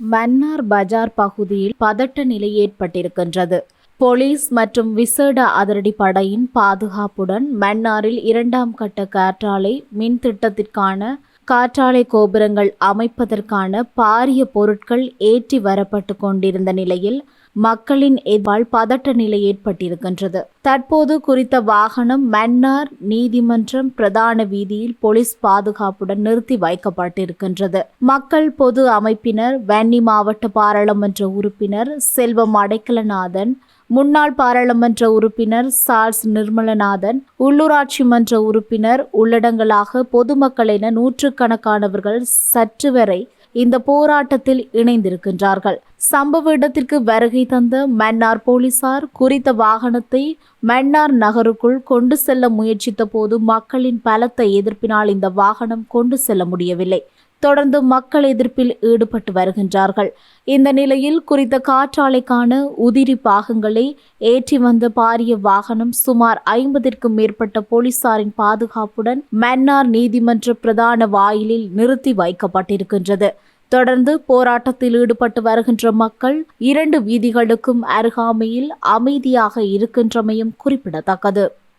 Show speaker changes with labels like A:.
A: மன்னார் பஜார் பகுதியில் பதட்ட நிலை ஏற்பட்டிருக்கின்றது. போலீஸ் மற்றும் விசேட அதிரடி படையின் பாதுகாப்புடன் மன்னாரில் இரண்டாம் கட்ட காற்றாலை மின் திட்டத்திற்கான காற்றாலை கோபுரங்கள் அமைப்பதற்கான பாரிய பொருட்கள் ஏற்றி வரப்பட்டு கொண்டிருந்த நிலையில் மக்களின் எதிர்ப்பால் பதட்ட நிலை ஏற்பட்டிருக்கின்றது. தற்போது குறித்த வாகனம் மன்னார் நீதிமன்றம் பிரதான வீதியில் போலீஸ் பாதுகாப்புடன் நிறுத்தி வைக்கப்பட்டிருக்கின்றது. மக்கள் பொது அமைப்பினர் வன்னி மாவட்ட பாராளுமன்ற உறுப்பினர் செல்வம் அடைக்கலநாதன் முன்னாள் பாராளுமன்ற உறுப்பினர் சார்ஸ் நிர்மலநாதன் உள்ளூராட்சி மன்ற உறுப்பினர் உள்ளடங்கலாக பொதுமக்கள் என நூற்றுக்கணக்கானவர்கள் சற்று வரை இந்த போராட்டத்தில் இணைந்திருக்கின்றார்கள். சம்பவ இடத்திற்கு வருகை தந்த மன்னார் போலீசார் குறித்த வாகனத்தை மன்னார் நகருக்குள் கொண்டு செல்ல முயற்சித்த போது மக்களின் பலத்த எதிர்ப்பினால் இந்த வாகனம் கொண்டு செல்ல முடியவில்லை. தொடர்ந்து மக்கள் எதிர்ப்பில் ஈடுபட்டு வருகின்றார்கள். இந்த நிலையில் குறித்த காற்றாலைக்கான உதிரி பாகங்களை ஏற்றி வந்த பாரிய வாகனம் சுமார் ஐம்பதிற்கும் மேற்பட்ட போலீசாரின் பாதுகாப்புடன் மன்னார் நீதிமன்ற பிரதான வாயிலில் நிறுத்தி வைக்கப்பட்டிருக்கின்றது. தொடர்ந்து போராட்டத்தில் ஈடுபட்டு வருகின்ற மக்கள் இரண்டு வீதிகளுக்கும் அருகாமையில் அமைதியாக இருக்கின்றமையும் குறிப்பிடத்தக்கது.